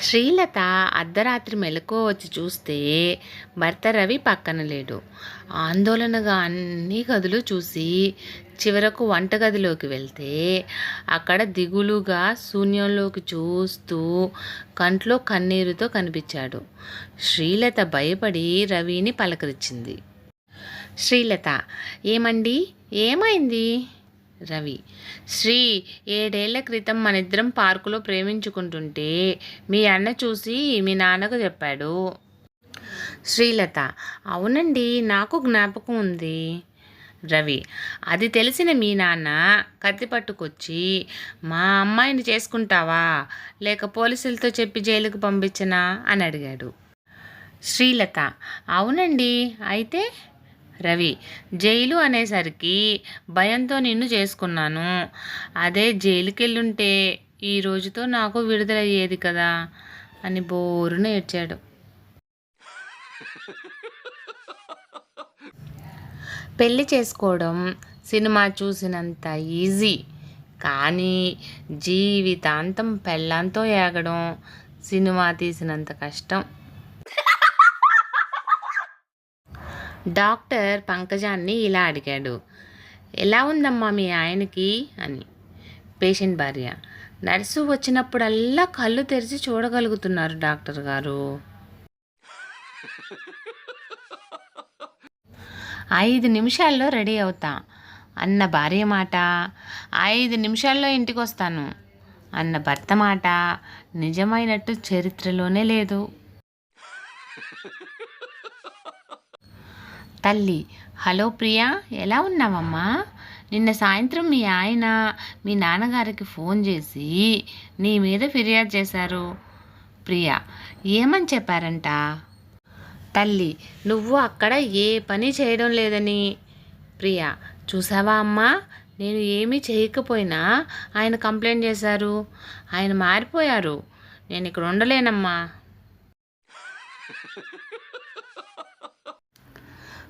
శ్రీలత అర్ధరాత్రి మెలకువ వచ్చి చూస్తే భర్త రవి పక్కన లేడు. ఆందోళనగా అన్ని గదులు చూసి చివరకు వంటగదిలోకి వెళ్తే అక్కడ దిగులుగా శూన్యంలోకి చూస్తూ కంట్లో కన్నీరుతో కనిపించాడు. శ్రీలత భయపడి రవిని పలకరించింది. శ్రీలత ఏమండి? ఏమైంది? రవి. శ్రీ ఏడేళ్ళ క్రితం మనిద్దరం పార్కులో ప్రేమించుకుంటుంటే మీ అన్న చూసి మీ నాన్నకు చెప్పాడు. శ్రీలత అవునండి నాకు జ్ఞాపకం ఉంది. రవి అది తెలిసిన మీ నాన్న కత్తి పట్టుకొచ్చి మా అమ్మాయిని చేసుకుంటావా? లేక పోలీసులతో చెప్పి జైలుకు పంపించనా? అని అడిగాడు. శ్రీలత అవునండి అయితే రవి జైలు అనేసరికి భయంతో నిన్ను చేసుకున్నాను. అదే జైలుకెళ్ళుంటే ఈ రోజుతో నాకు విడుదలయ్యేది కదా అని బోరున ఏడ్చాడు. పెళ్ళి చేసుకోవడం సినిమా చూసినంత ఈజీ. కానీ జీవితాంతం పెళ్ళంతో ఏగడం సినిమా తీసినంత కష్టం. డాక్టర్ పంకజాన్ని ఇలా అడిగాడు. ఎలా ఉందమ్మా మీ ఆయనకి? అని. పేషెంట్ భార్య నర్సు వచ్చినప్పుడల్లా కళ్ళు తెరిచి చూడగలుగుతున్నారు డాక్టర్ గారు. ఐదు నిమిషాల్లో రెడీ అవుతా. అన్న భార్య మాట. ఐదు నిమిషాల్లో ఇంటికి వస్తాను అన్న భర్త మాట. నిజమైనట్టు చరిత్రలోనే లేదు. తల్లి హలో ప్రియా ఎలా ఉన్నావమ్మా? నిన్న సాయంత్రం మీ ఆయన మీ నాన్నగారికి ఫోన్ చేసి నీ మీద ఫిర్యాదు చేశారు. ప్రియా ఏమని చెప్పారంట? తల్లి నువ్వు అక్కడ ఏ పని చేయడం లేదని. ప్రియా చూసావా అమ్మా నేను ఏమీ చేయకపోయినా ఆయన కంప్లైంట్ చేశారు. ఆయన మారిపోయారు. నేను ఇక్కడ ఉండలేనమ్మా.